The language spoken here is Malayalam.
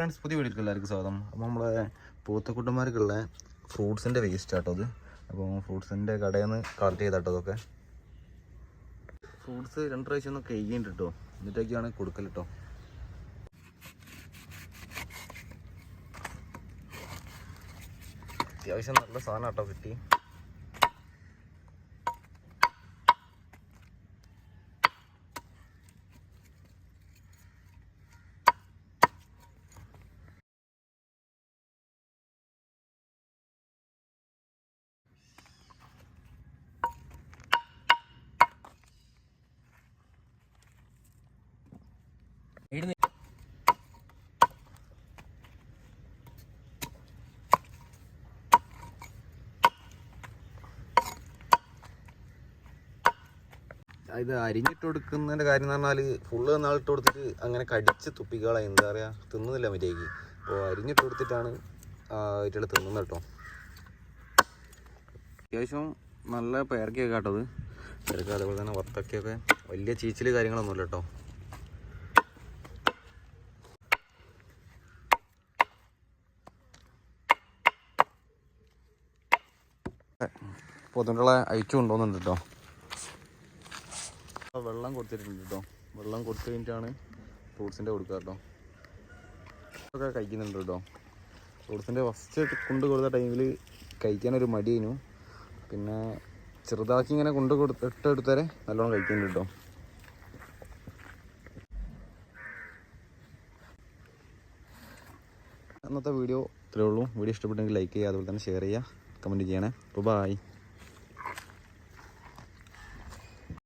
ഫ്രണ്ട്സ് പുതിയ വീഡിയോക്ക് എല്ലാവർക്കും സ്വാഗതം. അപ്പോൾ നമ്മളെ പൂത്തക്കുട്ടന്മാർക്കുള്ള ഫ്രൂട്ട്സിന്റെ വേസ്റ്റ് ആട്ടോ അത്. അപ്പോൾ ഫ്രൂട്ട്സിന്റെ കടയിൽ നിന്ന് കളക്ട് ചെയ്താട്ടോ അതൊക്കെ. ഫ്രൂട്ട്സ് രണ്ട് പ്രാവശ്യം ഒന്ന് കഴുകിയിട്ട് കേട്ടോ എന്നിട്ടൊക്കെയാണ് കൊടുക്കൽ കേട്ടോ അത്യാവശ്യം നല്ല സാധനം കേട്ടോ കിട്ടി. ഇത് അരിഞ്ഞിട്ട് കൊടുക്കുന്നതിന്റെ കാര്യം എന്ന് പറഞ്ഞാൽ ഫുള്ള് നാളിട്ട് കൊടുത്തിട്ട് അങ്ങനെ കടിച്ച് തുപ്പിക്കളാ. എന്താ പറയുക തിന്നുന്നില്ല മര്യാദയ്ക്ക്. അപ്പോൾ അരിഞ്ഞിട്ട് കൊടുത്തിട്ടാണ് ഇറ്റകൾ തിന്നുന്നത് കേട്ടോ. അത്യാവശ്യം നല്ല പേരക്കൊക്കെ കേട്ടത് പേരക്ക അതേപോലെ തന്നെ വത്തക്കൊക്കെ വലിയ ചീച്ചിൽ കാര്യങ്ങളൊന്നുമില്ല കേട്ടോ. പൊതുണ്ടുള്ള അയച്ചു കൊണ്ടുപോകുന്നുണ്ട് കേട്ടോ. വെള്ളം കൊടുത്തിട്ടുണ്ട് കേട്ടോ വെള്ളം കൊടുത്തു കഴിഞ്ഞിട്ടാണ് ഫ്രൂട്ട്സിന്റെ കൊടുക്കുക കേട്ടോ ഒക്കെ കഴിക്കുന്നുണ്ട് കേട്ടോ ഫ്രൂട്ട്സിന്റെ ഫസ്റ്റ് കൊണ്ട് കൊടുത്ത ടൈമിൽ കഴിക്കാനൊരു മടിയായിരുന്നു പിന്നെ ചെറുതാക്കി ഇങ്ങനെ കൊണ്ട് കൊടുത്ത് ഇട്ടെടുത്തരെ നല്ലോണം കഴിക്കുന്നുണ്ട് കേട്ടോ അന്നത്തെ വീഡിയോ ഇത്രയേ ഉള്ളൂ. വീഡിയോ ഇഷ്ടപ്പെട്ടെങ്കിൽ ലൈക്ക് ചെയ്യുക അതുപോലെ തന്നെ ഷെയർ ചെയ്യുക കമന്റ് ചെയ്യണേ. അപ്പോൾ ബായ്